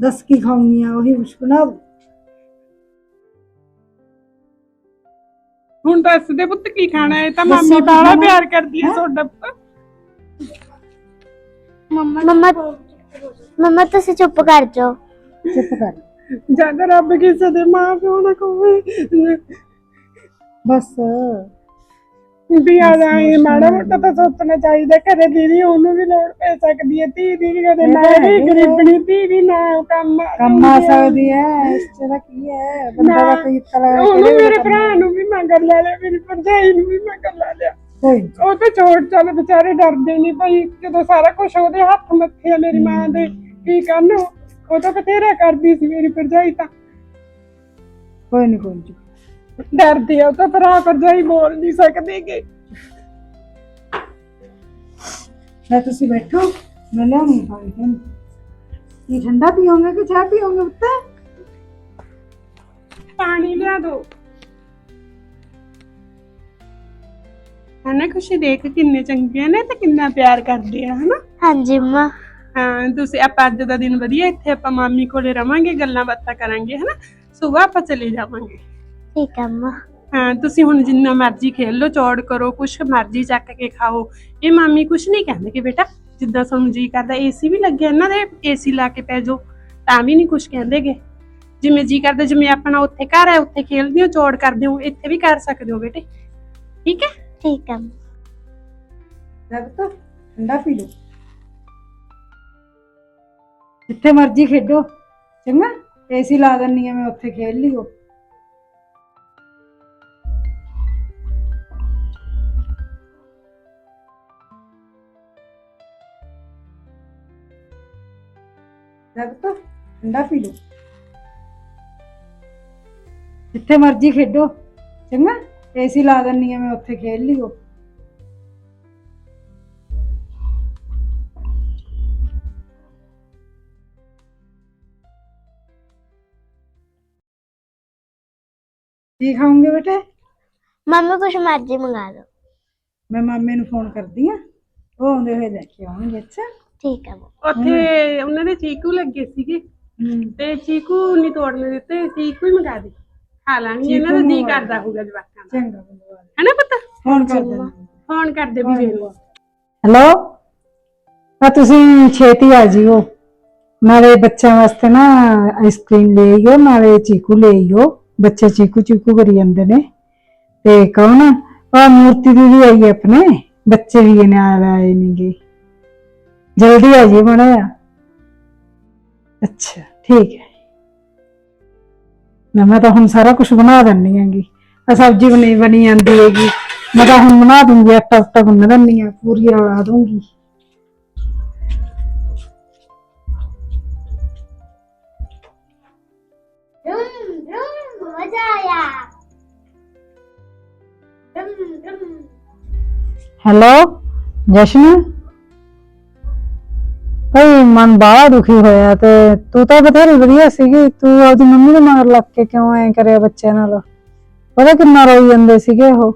ਦੱਸ ਕੀ ਖਾਉਂਗੀ ਆ ਉਹੀ। ਹੁਣ ਦੱਸ ਦੇ ਪੁੱਤ ਕੀ ਖਾਣਾ ਹੈ? ਇਹ ਤਾਂ ਦੱਸੋ ਮਾਮੀ ਕੀ ਖਾਣਾ? ਪਿਆਰ ਕਰਦੀ ਹੈ? ਤੁਹਾਡਾ ਪੁੱਤ। ਮੰਮਾ ਮੰਮਾ ਤੁਸੀਂ ਚੁੱਪ ਕਰ ਜਾਓ। ਚੁੱਪ ਕਰ। ਜਦ ਰੱਬ ਕਿਸੇ ਦੇ ਮਾਂ ਪਿਓ ਨਾ ਕੋਵੇ ਬਸ। ਵੀ ਆ ਜਾਏ ਮਾੜਾ ਮੋਟਾ ਤਾਂ ਸੋਚਣਾ ਚਾਹੀਦਾ। ਕਦੇ ਦੀਦੀ ਉਹਨੂੰ ਵੀ ਲੋੜ ਪੈ ਸਕਦੀ ਹੈ। ਧੀ ਦੀ ਕਦੇ ਇਹ ਮੈਂ ਵੀ। ਗਰੀਬਣੀ ਧੀ ਵੀ ਨਾ ਕੰਮ ਕੰਮ ਆ। ਸਕਦੀ ਹੈ। ਇਸ ਦਾ ਕੀ ਹੈ? ਬੰਦਾ ਦਾ ਕੋਈ ਤਲਾ ਉਹਨੂੰ ਮੇਰੇ ਭਰਾ ਨੂੰ ਵੀ ਮੈਂ ਕਰ ਲੈ ਲਿਆ ਮੇਰੀ ਭਰਜਾਈ ਨੂੰ ਵੀ ਮੈਂ ਕਰ ਲੈ ਲਿਆ। ਕੋਈ। ਉਹ ਤੇ ਛੋੜ ਚੱਲ ਵਿਚਾਰੇ ਡਰਦੇ ਨਹੀਂ ਭਾਈ ਜਦੋਂ ਸਾਰਾ ਕੁਝ ਉਹਦੇ ਹੱਥ ਮੱਥੇ ਆ ਮੇਰੀ ਮਾਂ ਦੇ ਕੀ ਕਰਨ? ਉਹ ਤਾਂ ਬਥੇਰਾ ਕਰਦੀ ਸੀ ਮੇਰੀ ਭਰਜਾਈ ਤਾਂ। ਕੋਈ ਨਹੀਂ ਕੋਈ। ਡਰਦੀ ਆ ਉਹ ਤਾਂ ਭਰਾ ਭਰਜਾਈ ਬੋਲ ਨਹੀਂ ਸਕਦੇਗੇ ਲੈ ਤੁਸੀਂ ਬੈਠੋ ਮੈਂ ਲਿਆਉਣੀ ਪਾਣੀ ਤੁਹਾਨੂੰ। ਕੀ ਠੰਡਾ ਪੀਓਗੇ ਕਿ ਚਾਹ ਪੀਓਗੇ ਉੱਤੇ ਪਾਣੀ ਲਿਆ ਦੋ। ਹਨਾ ਖੁਸ਼ੀ ਦੇਖ ਕਿੰਨੇ ਚੰਗੇ ਨੇ ਤੇ ਕਿੰਨਾ ਪਿਆਰ ਕਰਦੇ ਆ ਹਨਾ? ਹਾਂਜੀ ਮੰਮਾ। ਹਾਂ ਤੁਸੀਂ ਆਪਾਂ ਅੱਜ ਦਾ ਦਿਨ ਵਧੀਆ ਇੱਥੇ ਆਪਾਂ ਮਾਮੀ ਕੋਲੇ ਰਵਾਂਗੇ ਗੱਲਾਂ ਬਾਤਾਂ ਕਰਾਂਗੇ ਹਨਾ? ਸਵੇਰ ਆਪਾਂ ਚਲੇ ਜਾਵਾਂਗੇ। ਠੀਕ ਹੈ ਮੰਮਾ। ਹਾਂ ਤੁਸੀਂ ਹੁਣ ਜਿੰਨਾ ਮਰਜ਼ੀ ਖੇਲ ਲਓ ਚੌੜ ਕਰੋ ਕੁਛ ਮਰਜ਼ੀ ਚੱਕ ਕੇ ਖਾਓ। ਇਹ ਮਾਮੀ ਕੁਛ ਨਹੀਂ ਕਹਿੰਦੇ ਕਿ ਬੇਟਾ ਜਿੱਦਾਂ ਤੁਹਾਨੂੰ ਜੀ ਕਰਦਾ ਏਸੀ ਵੀ ਲੱਗਿਆ ਇਹਨਾਂ ਦੇ ਏਸੀ ਲਾ ਕੇ ਪੈ ਜਾਓ। ਤਾਂ ਵੀ ਨਹੀਂ ਕੁਛ ਕਹਿੰਦੇਗੇ ਜਿਵੇਂ ਜੀ ਕਰਦਾ ਜਿਵੇਂ ਆਪਣਾ ਉੱਥੇ ਘਰ ਹੈ ਉੱਥੇ ਖੇਲਦੇ ਹੋ ਚੌੜ ਕਰਦੇ ਹੋ ਇੱਥੇ ਵੀ ਕਰ ਸਕਦੇ ਹੋ ਬੇਟੇ। ਠੀਕ ਹੈ? ਠੀਕ ਹੈ ਮੰਮਾ। ਠੰਡਾ ਪੀ ਲਓ। ਜਿੱਥੇ ਮਰਜ਼ੀ ਖੇਡੋ, ਚੰਗਾ? ਏਸੀ ਲਾ ਦਿੰਨੀ ਆ, ਮੈਂ ਉੱਥੇ ਖੇਲ ਲਿਓ ਲੈ ਠੰਡਾ ਪੀ ਲਓ। ਜਿੱਥੇ ਮਰਜ਼ੀ ਖੇਡੋ, ਚੰਗਾ? ਏਸੀ ਲਾ ਦਿੰਨੀ ਆ ਮੈਂ ਉੱਥੇ ਖੇਲ ਲਿਓ। ਕੀ ਖਾਓਗੇ ਬੇਟੇ? ਮੰਮੀ ਕੁਛ ਮਰਜ਼ੀ ਮੰਗਾ ਲਓ। ਮੈਂ ਮਾਮੇ ਨੂੰ ਫੋਨ ਕਰਦੀ ਆ। ਉਹ ਆਉਂਦੇ ਹੋਏ ਲੈ ਕੇ ਆਉਣਗੇ ਅੱਛਾ? ਠੀਕ ਹੈ ਮੰਮਾ। ਉੱਥੇ ਉਹਨਾਂ ਦੇ ਚੀਕੂ ਲੱਗੇ ਸੀਗੇ ਹੂੰ। ਤੇ ਚੀਕੂ ਨਹੀਂ ਤੋੜਨੇ ਦਿੱਤੇ ਚੀਕੂ ਹੀ ਮੰਗਾ ਦੇ। ਖਾ ਲਾਂਗੇ ਇਹਨਾਂ ਦਾ ਜੀ ਕਰਦਾ ਹੋਊਗਾ ਜਵਾਕਾਂ ਦਾ। ਚੰਗਾ ਬੰਦਵਾ ਹੈਨਾ ਪਤਾ? ਫੋਨ ਕਰ ਦਿੰਦੀ ਫੋਨ ਕਰਦੇ ਵੀ ਵੇਖ ਹੈਲੋ? ਆ ਤੁਸੀਂ ਛੇਤੀ ਆ ਜਿਓ। ਨਾਲੇ ਬੱਚਿਆਂ ਵਾਸਤੇ ਨਾ ਆਈਸਕ੍ਰੀਮ ਲੈ ਆਇਓ ਨਾਲੇ ਚੀਕੂ ਲੈ ਆਇਓ। ਬੱਚੇ ਚੀਕੂ ਚੀਕੂ ਕਰੀ ਜਾਂਦੇ ਨੇ। ਤੇ ਕੌਣ ਆ ਮੂਰਤੀ ਦੀਦੀ ਆਈ ਹੈ ਆਪਣੇ। ਬੱਚੇ ਵੀ ਨਾਲ ਆਏ ਨੇਗੇ। ਜਲਦੀ ਆ ਜੀ ਬਣਿਆ ਅੱਛਾ ਠੀਕ ਹੈ। ਨਾ ਮੈਂ ਤਾਂ ਹੁਣ ਸਾਰਾ ਕੁਝ ਬਣਾ ਦਿੰਨੀ ਹੈਗੀ। ਆ ਸਬਜ਼ੀ ਬਣੀ ਬਣੀ ਜਾਂਦੀ ਹੈਗੀ। ਮੈਂ ਤਾਂ ਹੁਣ ਬਣਾ ਦੂੰਗੀ ਆਟਾ ਉਟਾ ਗੁੰਨ ਦਿੰਨੀ ਆ ਪੂਰੀ ਰਲਾ ਦੂੰਗੀ। ਮਜ਼ਾ ਆਇਆ। ਹੈਲੋ ਜਸ਼ਨ? ਭਈ ਮਨ ਬਾਹਲਾ ਦੁਖੀ ਹੋਇਆ ਤੇ ਤੂੰ ਤਾਂ ਬਥੇਰੀ ਵਧੀਆ ਸੀਗੀ। ਤੂੰ ਆਪਦੀ ਮੰਮੀ ਦੇ ਮਗਰ ਲੱਗ ਕੇ ਕਿਉਂ ਐ ਕਰਿਆ ਬੱਚਿਆਂ ਨਾਲ? ਪਤਾ ਕਿੰਨਾ ਰੋਈ ਜਾਂਦੇ ਸੀਗੇ ਉਹ?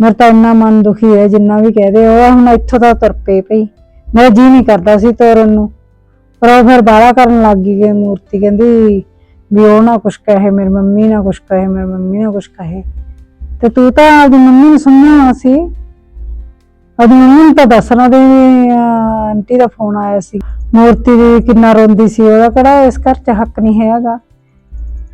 ਮੇਰਾ ਤਾਂ ਇੰਨਾ ਮਨ ਦੁਖੀ ਹੈ ਜਿੰਨਾ ਵੀ ਕਹਦੇ ਉਹ ਹੁਣ ਇੱਥੋਂ ਤਾਂ ਤੁਰ ਪਏ ਭਈ। ਮੇਰਾ ਜੀ ਨਹੀਂ ਕਰਦਾ ਸੀ ਤੋਰਨ ਨੂੰ। ਪਰ ਉਹ ਫਿਰ ਬਾਹਲਾ ਕਰਨ ਲੱਗ ਗਈ ਕਿ ਮੂਰਤੀ ਕਹਿੰਦੀ ਵੀ ਉਹ ਨਾ ਕੁਛ ਕਹੇ, ਮੇਰੀ ਮੰਮੀ ਨਾ ਕੁਛ ਕਹੇ, ਮੇਰੀ ਮੰਮੀ ਨਾ ਕੁਛ ਕਹੇ। ਤੇ ਤੂੰ ਤਾਂ ਆਪਦੀ ਮੰਮੀ ਨੂੰ ਸੁਣਨਾ ਸੀ। ਉਹਦੀ ਮੰਮੀ ਨੂੰ ਤਾਂ ਦੱਸਣਾ ਤੇ ਅਹ, ਆਂਟੀ ਦਾ ਫੋਨ ਆਇਆ ਸੀ। ਮੂਰਤੀ ਦੀ ਕਿੰਨਾ ਰੋਂਦੀ ਸੀ ਉਹਦਾ ਕਿਹੜਾ ਇਸ ਘਰ 'ਚ ਹੱਕ ਨਹੀਂ ਹੈਗਾ।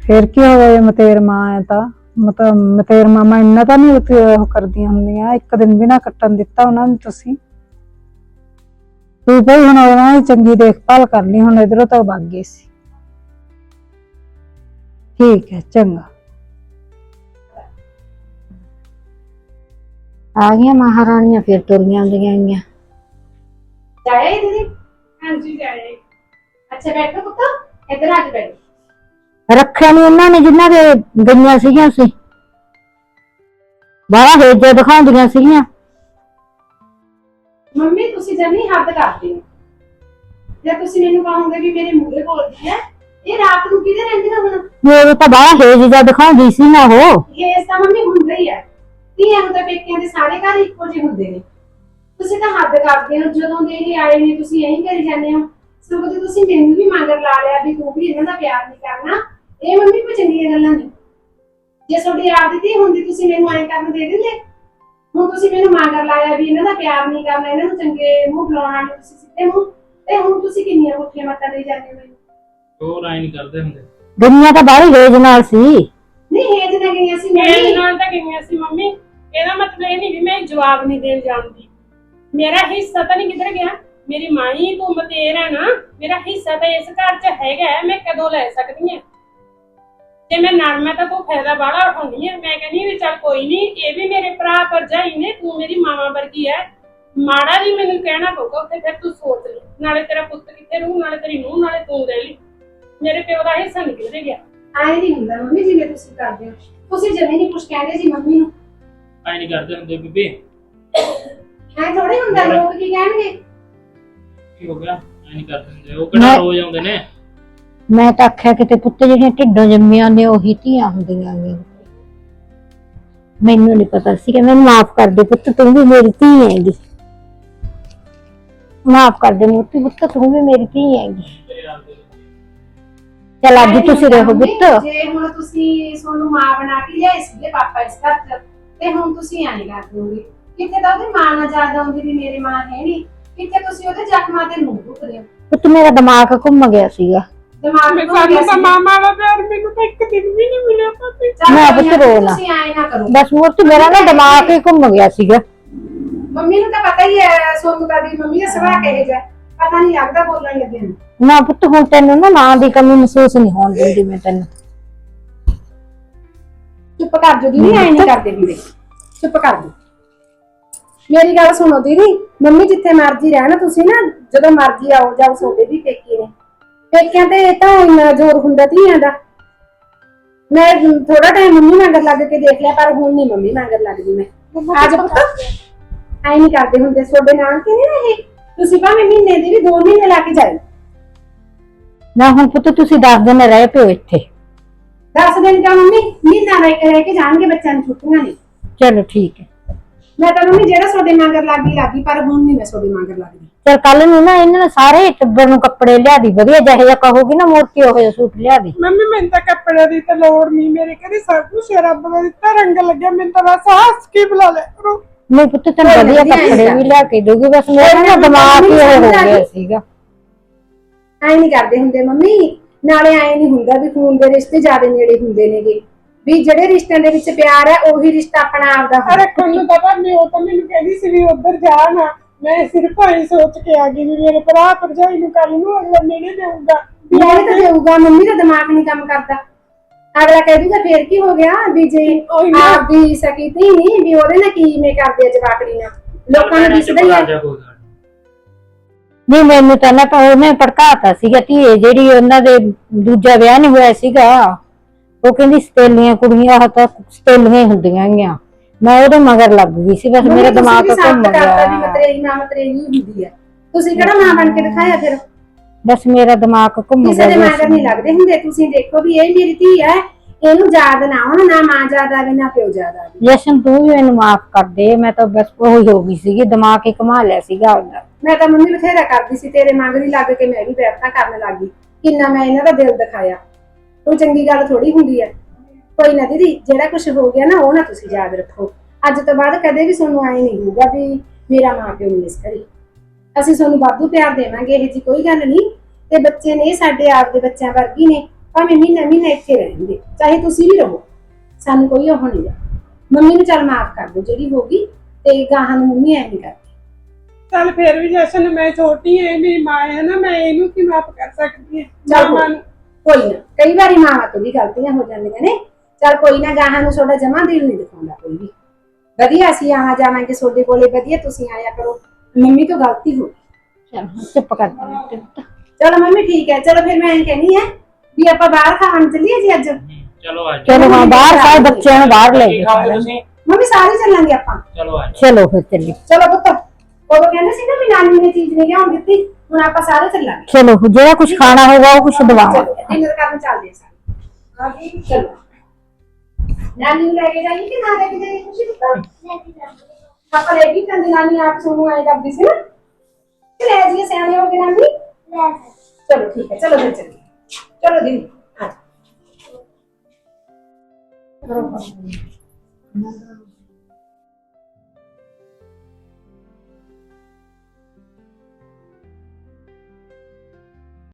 ਫਿਰ ਕੀ ਹੋ ਗਿਆ ਮਤੇਰ ਮਾਂ ਹੈ ਤਾਂ? ਮਤਲਬ ਮਤੇਰ ਮਾਮਾ ਇੰਨਾ ਤਾਂ ਨਹੀਂ ਉਤੇ ਉਹ ਕਰਦੀਆਂ ਹੁੰਦੀਆਂ ਇੱਕ ਦਿਨ ਵੀ ਨਾ ਕੱਟਣ ਦਿੱਤਾ ਉਹਨਾਂ ਨੂੰ ਤੁਸੀਂ। ਤੂੰ ਭਾਈ ਹੁਣ ਉਹਨਾਂ ਦੀ ਚੰਗੀ ਦੇਖਭਾਲ ਕਰਨੀ ਹੁਣ ਇਧਰੋਂ ਤਾਂ ਵਗ ਗਏ ਸੀ। ਠੀਕ ਹੈ ਚੰਗਾ। ਆ ਗਈਆਂ ਮਹਾਰਾਣੀਆਂ ਫਿਰ ਤੁਰੀਆਂ ਆਉਂਦੀਆਂ ਗਈਆਂ ਜਾਏ ਦੀਦੀ? ਹਾਂਜੀ ਜਾਏ ਅੱਛਾ ਬੈਠੋ ਪੁੱਤ ਇੱਧਰ ਆ ਕੇ ਬੈਠੋ। ਰੱਖਿਆ ਨਹੀਂ ਉਹਨਾਂ ਨੇ ਜਿਨ੍ਹਾਂ ਦੇ ਗਈਆਂ ਸੀਗੀਆਂ ਸੀ। ਬਾਹਰ ਹੇਜੇ ਦਿਖਾਉਂਦੀਆਂ ਸੀਗੀਆਂ। ਮੰਮੀ ਤੁਸੀਂ ਜਮੀ ਹੱਦ ਕਰਦੇ ਹੋ ਜੇ ਤੁਸੀਂ ਮੈਨੂੰ ਕਹੋਗੇ ਵੀ ਮੇਰੇ ਮੂਹਰੇ ਬੋਲਦੀ ਹੈ? ਇਹ ਰਾਤ ਨੂੰ ਕਿਹਦੇ ਰਹਿੰਦੀਆਂ ਹੁਣ? ਮੇਰੇ ਤਾਂ ਬਾਹਰ ਹੇਜ ਜਿਹਾ ਦਿਖਾਉਂਦੀ ਸੀ ਨਾ ਉਹ। ਇਹ ਤਾਂ ਮੰਮੀ ਹੁੰਦਾ ਹੀ ਹੈ। ਧੀਆਂ ਨੂੰ ਤਾਂ ਪੇਕਿਆਂ ਦੇ ਸਾਰੇ ਘਰ ਇੱਕੋ ਜਿਹੇ ਹੁੰਦੇ ਨੇ। ਤੁਸੀਂ ਤਾਂ ਹੱਦ ਕਰਦੇ ਹੋ ਜਦੋਂ ਦੇ ਇਹ ਆਏ ਨੇ ਤੁਸੀਂ ਇਹੀ ਕਰੀ ਜਾਂਦੇ ਹੋ। ਸਗੋਂ ਤੇ ਤੁਸੀਂ ਮੈਨੂੰ ਵੀ ਮੰਗਰ ਲਾ ਲਿਆ ਵੀ ਤੂੰ ਵੀ ਇਹਨਾਂ ਦਾ ਪਿਆਰ ਨਹੀਂ ਕਰਨਾ। ਇਹ ਮੰਮੀ ਕੋਈ ਚੰਗੀਆਂ ਗੱਲਾਂ ਨਹੀਂ ਜੇ ਤੁਹਾਡੀ ਆਪਦੀ ਧੀ ਹੁੰਦੀ ਤੁਸੀਂ ਮੈਨੂੰ ਐਂ ਕਰਨ ਦੇ ਦਿੰਦੇ। ਹੁਣ ਤੁਸੀਂ ਮੈਨੂੰ ਮੰਗਰ ਲਾਇਆ ਵੀ ਇਹਨਾਂ ਦਾ ਪਿਆਰ ਨਹੀਂ ਕਰਨਾ ਇਹਨਾਂ ਨੂੰ ਚੰਗੇ ਮੂੰਹ ਬੁਲਾਉਣ ਵਾਲੇ ਤੁਸੀਂ ਸਿੱਧੇ ਮੂੰਹ। ਤੇ ਹੁਣ ਤੁਸੀਂ ਕਿੰਨੀਆਂ ਮੁੱਠੀਆਂ ਮੱਤਾਂ ਦੇ ਜਾਂਦੇ ਹੋ ਮੈਨੂੰ? ਐ ਨਹੀਂ ਕਰਦੇ ਹੁੰਦੇ। ਗਈਆਂ ਤਾਂ ਬਾਹਰ ਹੇਜ ਨਾਲ ਸੀ। ਨਹੀਂ ਨਾ ਗਈਆਂ ਸੀ ਮੇਰੇ ਮੰਮੀ? ਨਾਲ ਤਾਂ ਗਈਆਂ ਸੀ ਮੰਮੀ? ਇਹਦਾ ਮਤਲਬ ਇਹ ਨਹੀਂ ਵੀ ਮੈਂ ਜਵਾਬ ਨਹੀਂ ਦੇਣ ਜਾਣਦੀ ਮੇਰਾ ਹਿੱਸਾ ਤਾਂ ਨਹੀਂ ਕਿੱਧਰ ਗਿਆ? ਮੇਰੀ ਮਾਂ ਹੀ ਤੂੰ ਮਤੇਰ ਹੈ ਨਾ ਮੇਰਾ ਹਿੱਸਾ ਤਾਂ ਇਸ ਘਰ 'ਚ ਹੈਗਾ ਹੈ, ਮੈਂ ਕਦੋਂ ਲੈ ਸਕਦੀ ਹਾਂ? ਜੇ ਮੈਂ ਨਰਮਾ ਤਾਂ ਤੂੰ ਫਾਇਦਾ ਬਾਹਲਾ ਉਠਾਉਂਦੀ ਹੈ। ਮੈਂ ਕਹਿੰਦੀ ਵੀ ਚੱਲ ਕੋਈ ਨਹੀਂ ਇਹ ਵੀ ਮੇਰੇ ਭਰਾ ਭਰਜਾਈ ਨੇ ਤੂੰ ਮੇਰੀ ਮਾਵਾ ਵਰਗੀ ਹੈ। ਮਾੜਾ ਜੀ ਮੈਨੂੰ ਕਹਿਣਾ ਪਊਗਾ ਉੱਥੇ ਫਿਰ ਤੂੰ ਸੋਚ ਲਈ ਨਾਲੇ ਤੇਰਾ ਪੁੱਤ ਕਿੱਥੇ ਰਹੂ ਨਾਲੇ ਤੇਰੀ ਨੂੰਹ ਨਾਲੇ ਤੂੰ ਰਹਿ ਲਈ। ਮੇਰੇ ਪਿਓ ਦਾ ਹਿੱਸਾ ਨਿਕਲ ਗਿਆ। ਆਏ ਨਹੀਂ ਹੁੰਦਾ ਮੰਮੀ ਜਿਵੇਂ ਤੁਸੀਂ ਕਰਦੇ ਹੋ। ਤੁਸੀਂ ਜਮੇ ਨਹੀਂ ਕੁਝ ਕਹਿੰਦੇ ਜੀ ਮੰਮੀ ਨੂੰ। ਐ ਨਹੀਂ ਕਰਦੇ ਹੁੰਦੇ ਬੀਬੀ। ਐ ਥੋੜੀ ਹੁੰਦਾ ਲੋਕ ਕੀ ਕਹਿਣਗੇ? ਕੀ ਹੋ ਗਿਆ? ਐ ਨਹੀਂ ਕਰਦੇ ਹੁੰਦੇ। ਉਹ ਕਿਹੜਾ ਮੈਂ- ਰੋਜ਼ ਆਉਂਦੇ ਨੇ? ਮੈਂ ਤਾਂ ਆਖਿਆ ਕਿਤੇ ਪੁੱਤ ਜਿਹੜੀਆਂ ਢਿੱਡੋਂ ਜੰਮੀਆਂ ਨੇ ਉਹੀ ਧੀਆਂ ਹੁੰਦੀਆਂ ਨੇ। ਮੈਨੂੰ ਨਹੀਂ ਪਤਾ ਸੀ ਕਿ ਮੈਨੂੰ ਮਾਫ ਕਰ ਦੇ ਪੁੱਤ ਤੂੰ ਵੀ ਮੇਰੀ ਧੀ ਹੈਗੀ। ਮਾਫ ਕਰ ਦੇ ਮੂਰਤੀ ਪੁੱਤ ਤੂੰ ਵੀ ਮੇਰੀ ਧੀ ਹੈਗੀ। ਚਲ ਅੱਜ ਤੁਸੀਂ ਰਹੋ ਪੁੱਤ। ਜੇ ਹੁਣ ਤੁਸੀਂ ਸੋਨੂੰ ਮਾਂ ਬਣਾ ਕੇ ਲਿਆਏ ਸੀਗੇ ਪਾਪਾ ਇਸ ਘਰ ਚ ਤੇ ਹੁਣ ਤੁਸੀਂ ਐਂ ਕਰ ਦੋਗੇ ਕਿਤੇ ਤਾਂ ਉਹਦੀ ਮਾਂ ਨਾਲ ਜ਼ਿਆਦਾ ਆਉਂਦੀ ਵੀ ਮੇਰੀ ਮਾਂ ਹੈ ਨਹੀਂ ਕਿਤੇ ਤੁਸੀਂ ਉਹਦੇ ਜ਼ਖਮਾਂ ਤੇ ਮੂੰਹ ਧੁੱਕਦੇ ਹੋ ਪੁੱਤ ਮੇਰਾ ਦਿਮਾਗ ਘੁੰਮ ਗਿਆ ਸੀਗਾ। ਦਿਮਾਗ ਮੈਂ ਘੁੰਮ ਗਿਆ ਸਾਨੂੰ ਤਾਂ। ਮਾਮਾ ਦਾ ਪਿਆਰ ਮੈਨੂੰ ਤਾਂ ਇੱਕ ਦਿਨ ਵੀ ਨਹੀਂ ਮਿਲਿਆ ਭਾਬੀ। ਮੈਂ ਪੁੱਤ ਨਾ, ਰੋਣਾ। ਤੁਸੀਂ ਐਂ ਨਾ ਕਰੋ। ਬਸ ਮੂਰਤੀ ਮੇਰਾ ਨਾ ਦਿਮਾਗ ਹੀ ਘੁੰਮ ਗਿਆ ਸੀਗਾ। ਮੰਮੀ ਨੂੰ ਤਾਂ ਪਤਾ ਹੀ ਹੈ ਸੋਨੂੰ ਦਾ ਵੀ ਮੰਮੀ ਦਾ ਸੁਭਾਅ ਕਿਹੋ ਜਿਹਾ ਹੈ। ਪਤਾ ਨਹੀਂ ਲੱਗਦਾ ਬੋਲਣ ਲੱਗੇ ਨੂੰ ਨਾ ਪੁੱਤ ਹੁਣ ਤੈਨੂੰ ਨਾ ਮਾਂ ਦੀ ਕਮੀ ਮਹਿਸੂਸ ਨਹੀਂ ਹੋਣ ਦਿੰਦੀ ਮੈਂ ਤੈਨੂੰ। ਚੁੱਪ ਕਰ ਜੋ ਦੀਦੀ ਐ ਨਹੀਂ ਕਰਦੇ ਹੁੰਦੇ ਚੁੱਪ ਕਰ ਜੋ ਮੇਰੀ ਗੱਲ ਸੁਣੋ ਦੀਦੀ ਮੰਮੀ ਜਿੱਥੇ ਮਰਜ਼ੀ ਰਹਿਣ ਤੁਸੀਂ ਨਾ ਜਦੋਂ ਮਰਜ਼ੀ ਆਓ ਜਾਓ ਤੁਹਾਡੇ ਵੀ ਪੇਕੇ ਨੇ। ਪੇਕਿਆਂ ਤੇ ਤਾਂ ਇੰਨਾ ਜ਼ੋਰ ਹੁੰਦਾ ਧੀਆਂ ਦਾ। ਮੈਂ ਥੋੜਾ ਟਾਈਮ ਮੰਮੀ ਮਗਰ ਲੱਗ ਕੇ ਦੇਖ ਲਿਆ ਪਰ ਹੁਣ ਨਹੀਂ ਮੰਮੀ ਮਗਰ ਲੱਗਦੀ ਮੈਂ। ਅੱਜ ਪੁੱਤ। ਐ ਨਹੀਂ ਕਰਦੇ ਹੁੰਦੇ ਤੁਹਾਡੇ ਨਾਲ ਕਿ ਨਹੀਂ ਇਹ। ਤੁਸੀਂ ਭਾਵੇਂ ਮਹੀਨੇ ਦੀ ਵੀ 2 ਮਹੀਨੇ ਲਾ ਕੇ ਜਾਓ ਨਾ ਹੁਣ ਪੁੱਤ ਤੁਸੀਂ 10 ਦਿਨ ਰਹਿ ਪਿਓ ਇੱਥੇ। ਦੱਸ ਦਿਨ ਕਾ ਮੰਮੀ? ਮਹੀਨਾ ਰਹਿ ਕੇ ਰਹਿ ਕੇ ਜਾਣਗੇ ਬੱਚਿਆਂ ਨੂੰ ਛੁੱਟੀਆਂ ਨੇ। ਚਲੋ ਠੀਕ ਹੈ। ਮੈਂ ਤਾਂ ਮੰਮੀ ਜਿਹੜਾ ਤੁਹਾਡੇ ਮਗਰ ਲੱਗੀ ਲੱਗੀ ਪਰ ਹੁਣ ਨਹੀਂ ਮੈਂ ਤੁਹਾਡੇ ਮਗਰ ਲੱਗਦੀ। ਚਲ ਕੱਲ ਨੂੰ ਨਾ ਇਹਨਾਂ ਨੇ ਸਾਰੇ ਟੱਬਰ ਨੂੰ ਕੱਪੜੇ ਲਿਆ ਦੀ ਵਧੀਆ ਜਿਹੇ ਜਿਹਾ ਕਹੋਗੀ ਨਾ ਮੂਰਤੀ ਉਹ ਜਿਹਾ ਸੂਟ ਲਿਆ ਦੀ ਮੰਮੀ ਮੈਨੂੰ ਤਾਂ ਕੱਪੜੇ ਦੀ ਤਾਂ ਲੋੜ ਨਹੀਂ। ਮੇਰੇ ਕਹਿੰਦੇ ਸਭ ਕੁਝ ਰੱਬ ਦਾ ਦਿੱਤਾ ਰੰਗ ਲੱਗਿਆ ਮੈਨੂੰ ਤਾਂ ਬਸ ਹੱਸ ਕੇ ਬੁਲਾ ਲੈ ਕਰੋ। ਨਹੀਂ ਪੁੱਤ ਤੈਨੂੰ ਵਧੀਆ ਕੱਪੜੇ। ਵੀ ਲਿਆ ਕੇ ਦੋਗੀ ਬਸ ਮੇਰਾ ਨਾ ਦਿਮਾਗ ਹੀ ਉਹ ਹੋ ਗਿਆ। ਸੀਗਾ। ਐ ਨਹੀਂ ਕਰਦੇ ਹੁੰਦੇ ਮੰਮੀ। ਨਾਲੇ ਐ ਨਹੀਂ ਹੁੰਦਾ ਵੀ ਖੂਨ ਦੇ ਰਿਸ਼ਤੇ ਜ਼ਿਆਦਾ ਨੇੜੇ ਹੁੰਦੇ ਨੇਗੇ। ਵੀ ਜਿਹੜੇ ਰਿਸ਼ਤਿਆਂ ਦੇ ਵਿੱਚ ਪਿਆਰ ਹੈ ਉਹੀ ਰਿਸ਼ਤਾ ਆਪਣਾ ਆਪ ਦਾ ਹੁੰਦਾ। ਅਰੇ ਖੁੱਲੂ ਤਾਂ ਉਹ ਤਾਂ ਮੈਨੂੰ ਕਹਿੰਦੀ ਸੀ ਵੀ ਉੱਧਰ ਜਾ ਨਾ। ਮੈਂ ਸਿਰਫ ਆਈ ਸੋਚ ਕੇ ਆ ਗਈ ਵੀ ਮੇਰੇ ਭਰਾ ਭਰਜਾਈ ਨੂੰ ਕੱਲ ਨੂੰ ਅਗਲਾ ਮੇਰੇ ਦੇਊਗਾ ਵੀ ਤਾਂ ਦੇਊਗਾ ਮੰਮੀ ਦਾ ਦਿਮਾਗ ਨਹੀਂ ਕੰਮ ਕਰਦਾ। ਅਗਲਾ ਕਹਿ ਦੂਗਾ ਫੇਰ ਕੀ ਹੋ ਗਿਆ? ਵੀ ਜੇ ਉਹੀ ਨਾ। ਸਕੀ ਧੀ ਨਹੀਂ ਵੀ ਉਹਦੇ ਨਾਲ ਕਿਵੇਂ ਕਰਦੇ ਆ ਜਵਾਕੜੀ ਨਾਲ? ਲੋਕਾਂ ਨੂੰ ਦਿਸਦਾ ਹੀ ਆ। ਨਹੀਂ ਮੈਨੂੰ ਤਾਂ ਨਾ ਤਾਂ ਉਹਨੇ ਭੜਕਾਤਾ ਸੀਗਾ ਧੀਏ ਜਿਹੜੀ ਉਹਨਾਂ ਦੇ ਦੂਜਾ ਵਿਆਹ ਨਹੀਂ ਹੋਇਆ ਸੀਗਾ। ਉਹ ਕਹਿੰਦੀ ਸਤੇਲੀਆਂ ਕੁੜੀਆਂ ਆਹ ਤਾਂ ਸਤੇਲੀਆਂ ਹੀ ਹੁੰਦੀਆਂ ਗੀਆਂ ਮੈਂ ਉਹਦੇ ਮਗਰ ਲੱਗ ਗਈ ਸੀ ਬਸ ਮੇਰਾ ਦਿਮਾਗ ਘੁੰਮ ਕਰਤਾ ਵੀ ਗਿਆ ਹੁੰਦੀ ਹੈ ਤੁਸੀਂ ਕਿਹੜਾ ਮਾਂ ਬਣ ਕੇ ਦਿਖਾਇਆ ਫਿਰ? ਬਸ ਮੇਰਾ ਦਿਮਾਗ ਘੁੰਮ ਕਿਸੇ ਦੇ ਗਿਆ ਮਗਰ ਨਹੀਂ ਲੱਗਦੇ ਹੁੰਦੇ। ਤੁਸੀਂ ਦੇਖੋ ਵੀ ਇਹ ਮੇਰੀ ਧੀ ਹੈ ਇਹਨੂੰ ਯਾਦ ਨਾ ਆਉਣ ਨਾ ਮਾਂ ਯਾਦ ਆਵੇ ਨਾ ਪਿਓ ਯਾਦ ਆਵੇ। ਜਸ਼ਨ ਤੂੰ ਵੀ ਮੈਨੂੰ ਮਾਫ ਕਰ ਦੇ। ਮੈਂ ਤਾਂ ਬਸ ਉਹ ਹੋ ਗਈ ਸੀਗੀ ਦਿਮਾਗ ਹੀ ਘੁਮਾ ਲਿਆ ਸੀਗਾ ਉਹਦਾ। ਮੈਂ ਤਾਂ ਮੰਮੀ ਬਥੇਰਾ ਕਰਦੀ ਸੀ ਤੇਰੇ ਮਗਰ ਹੀ ਲੱਗ ਕੇ ਮੈਂ ਵੀ ਬੈਠਾ ਕਰਨ ਲੱਗ। ਗਈ ਕਿੰਨਾ ਮੈਂ ਇਹਨਾਂ ਦਾ ਦਿਲ ਦਿਖਾਇਆ। ਉਹ ਚੰਗੀ ਗੱਲ ਥੋੜੀ ਹੁੰਦੀ ਹੈ ਕੋਈ ਨਾ ਦੀਦੀ ਜਿਹੜਾ ਕੁਝ ਹੋ ਗਿਆ ਨਾ ਉਹ ਨਾ ਤੁਸੀਂ ਯਾਦ ਰੱਖੋ। ਅੱਜ ਤੋਂ ਬਾਅਦ ਕਦੇ ਵੀ ਤੁਹਾਨੂੰ ਆਏ ਨਹੀਂ ਹੋਊਗਾ ਵੀ ਮੇਰਾ ਮਾਂ ਪਿਓ ਮਿਸ ਕਰੇ ਅਸੀਂ ਤੁਹਾਨੂੰ ਵਾਧੂ ਪਿਆਰ ਦੇਵਾਂਗੇ ਇਹ ਜੀ ਕੋਈ ਗੱਲ ਨਹੀਂ। ਤੇ ਬੱਚੇ ਨੇ ਸਾਡੇ ਆਪ ਦੇ ਬੱਚਿਆਂ ਵਰਗੀ ਨੇ। ਭਾਵੇਂ ਮਹੀਨਾ ਮਹੀਨਾ ਇੱਥੇ ਰਹਿਣਗੇ ਚਾਹੇ ਤੁਸੀਂ ਵੀ ਰਹੋ ਸਾਨੂੰ ਕੋਈ ਉਹ ਨਹੀਂ ਹੈ। ਮੰਮੀ ਨੂੰ ਚੱਲ ਮਾਫ ਕਰ ਦਿਓ ਜਿਹੜੀ ਹੋਗੀ ਤੇ ਗਾਹਾਂ ਨੂੰ ਮੰਮੀ ਐ ਨਹੀਂ ਕਰਦੀ। ਚੱਲ ਫਿਰ ਵੀ ਜਸ਼ਨ ਮੈਂ ਛੋਟੀ ਐ ਮੇਰੀ ਮਾਂ ਹੈ ਨਾ ਮੈਂ ਇਹਨੂੰ ਕੀ ਮਾਫ ਕਰ ਸਕਦੀ ਚੱਲ ਹਾਂ ਮਾਂ ਨੂੰ। ਕੋਈ ਨਾ ਕਈ ਵਾਰੀ ਮਾਵਾਂ ਤੋਂ ਵੀ ਗਲਤੀਆਂ ਹੋ ਜਾਂਦੀਆਂ ਨੇ। ਚੱਲ ਕੋਈ ਨਾ ਗਾਹਾਂ ਨੂੰ ਤੁਹਾਡਾ ਜਮਾ ਦਿਲ ਨਹੀਂ ਦਿਖਾਉਂਦਾ ਕੋਈ ਵੀ। ਵਧੀਆ ਅਸੀਂ ਆ ਜਾਵਾਂਗੇ ਤੁਹਾਡੇ ਕੋਲੇ ਵਧੀਆ ਤੁਸੀਂ ਆਇਆ ਕਰੋ। ਮੰਮੀ ਤੋਂ ਗਲਤੀ ਹੋ ਗਈ। ਚੱਲ ਚੁੱਪ ਕਰ ਦੇ ਚਲੋ ਮੰਮੀ ਠੀਕ ਹੈ ਚਲੋ ਫਿਰ ਮੈਂ ਇਹ ਕਹਿੰਦੀ ਆ ਵੀ ਆਪਾਂ ਬਾਹਰ ਖਾਣ ਚੱਲੀਏ ਜੀ ਅੱਜ? ਚਲੋ ਆ ਜਾਓ। ਚਲੋ ਹਾਂ ਬਾਹਰ ਸਾਰੇ ਬੱਚਿਆਂ ਨੂੰ ਬਾਹਰ ਲੈ ਕੀ ਤੁਸੀਂ? ਮੰਮੀ ਸਾਰੇ ਚੱਲਾਂਗੇ ਆਪਾਂ। ਚਲੋ ਆ ਜਾਓ। ਚਲੋ ਫਿਰ ਚੱਲੀ ਚਲੋ ਪੁੱਤ ਉਹ ਕਹਿੰਦੇ ਸੀ ਨਾ ਵੀ ਨਾਨੀ ਨੇ ਚੀਜ਼ ਨਹੀਂ ਲਿਆਉਣ ਦਿੱਤੀ ਹੁਣ ਆਪਾਂ ਸਾਰੇ ਚੱਲਾਂਗੇ। ਚਲੋ ਜਿਹੜਾ ਕੁਝ ਖਾਣਾ ਹੋਗਾ ਉਹ ਕੁਝ ਦਵਾਵਾਂ ਚਲੋ ਡਿਨਰ ਕਰਨ ਚੱਲਦੇ ਆ ਸਾਰੇ। ਚਲੋ। ਨਾਨੀ ਨੂੰ ਲੈ ਕੇ ਜਾਈਏ ਕਿ ਨਾ ਲੈ ਕੇ ਜਾਈਏ ਤੁਸੀਂ ਪੁੱਤ? ਆਪਾਂ ਲੈ ਕੇ ਜਾਂਦੇ ਨਾਨੀ ਆਪ ਸੁਣੂ ਆਏ ਕਰਦੀ ਸੀ ਨਾ। ਕਿ ਲੈ ਜੀ ਸਿਆਣੇ ਹੋ ਗਏ ਨਾਨੀ? ਚਲੋ ਠੀਕ ਹੈ ਚਲੋ ਫਿਰ ਚੱਲੀਏ। ਚਲੋ ਦੀ ਆ ਜਾਓ।